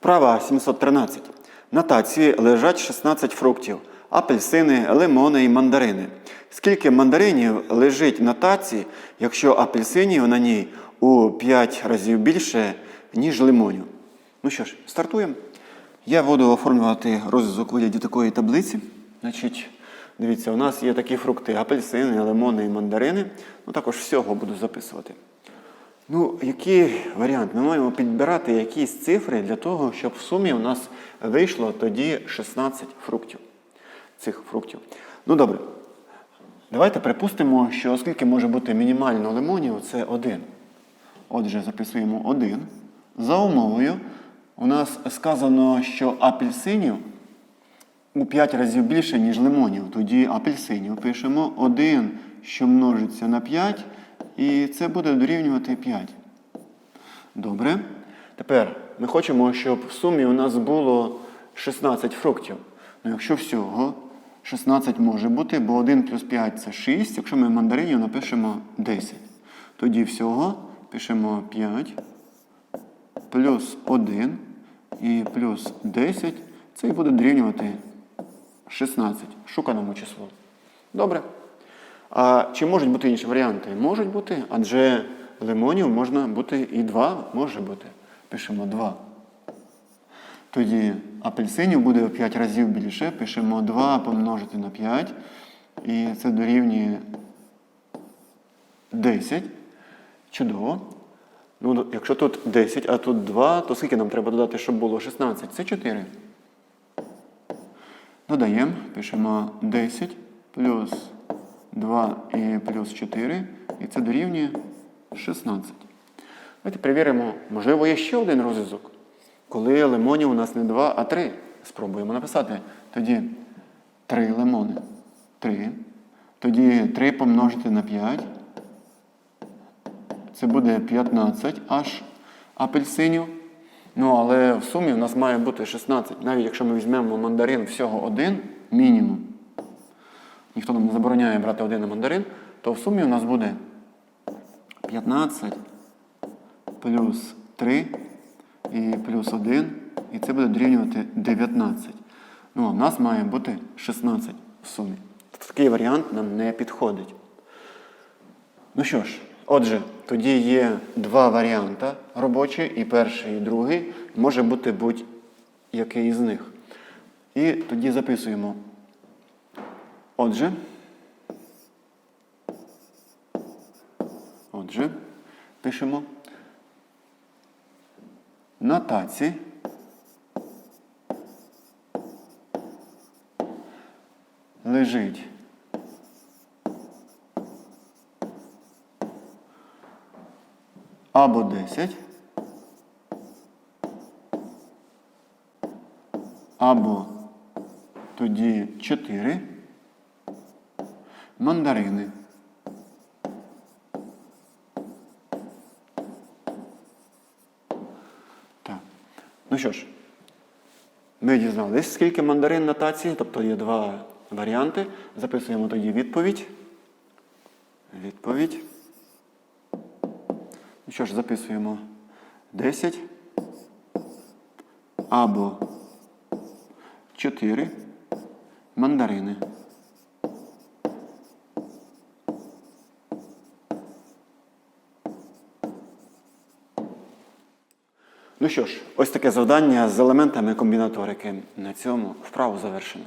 Вправа 713. На таці лежать 16 фруктів, апельсини, лимони і мандарини. Скільки мандаринів лежить на таці, якщо апельсинів на ній у 5 разів більше, ніж лимонів? Ну що ж, стартуємо. Я буду оформлювати розв'язок вигляді такої таблиці. Значить, дивіться, у нас є такі фрукти: апельсини, лимони і мандарини. Ну, також всього буду записувати. Ну, який варіант? Ми маємо підбирати якісь цифри для того, щоб в сумі у нас вийшло тоді 16 фруктів. Цих фруктів. Ну добре. Давайте припустимо, що оскільки може бути мінімально лимонів, це 1. Отже, записуємо 1. За умовою, у нас сказано, що апельсинів у 5 разів більше, ніж лимонів. Тоді апельсинів пишемо 1, що множиться на 5, і це буде дорівнювати 5. Добре. Тепер ми хочемо, щоб в сумі у нас було 16 фруктів. Ну, якщо всього 16 може бути, бо 1 плюс 5 це 6. Якщо ми мандаринів напишемо 10. Тоді всього пишемо 5 плюс 1 і плюс 10. Це і буде дорівнювати 16 шуканому числу. Добре. А чи можуть бути інші варіанти? Можуть бути, адже лимонів можна бути і 2, може бути. Пишемо 2. Тоді апельсинів буде в 5 разів більше. Пишемо 2 помножити на 5. І це дорівнює 10. Чудово. Ну, якщо тут 10, а тут 2, то скільки нам треба додати, щоб було 16? Це 4. Додаємо, пишемо 10 плюс 2 і плюс 4, і це дорівнює 16. Давайте перевіримо, можливо, є ще один розв'язок. Коли лимонів у нас не 2, а 3. Спробуємо написати. Тоді 3 лимони. 3. Тоді 3 помножити на 5. Це буде 15 аж апельсинів. Ну, але в сумі у нас має бути 16. Навіть якщо ми візьмемо мандарин всього один мінімум. Ніхто нам не забороняє брати один мандарин, то в сумі у нас буде 15 плюс 3 і плюс 1. І це буде дорівнювати 19. Ну, а в нас має бути 16 в сумі. Такий варіант нам не підходить. Ну що ж, отже, тоді є два варіанти робочі, і перший, і другий. Може бути будь-який із них. І тоді записуємо. Отже. Отже, пишемо. На таці лежить або 10, або тоді 4 мандарини. Так. Ну що ж, ми дізналися, скільки мандарин на таці, тобто є два варіанти. Записуємо тоді відповідь. Відповідь. Ну що ж, записуємо 10 або 4 мандарини. Ну що ж, ось таке завдання з елементами комбінаторики. На цьому вправу завершено.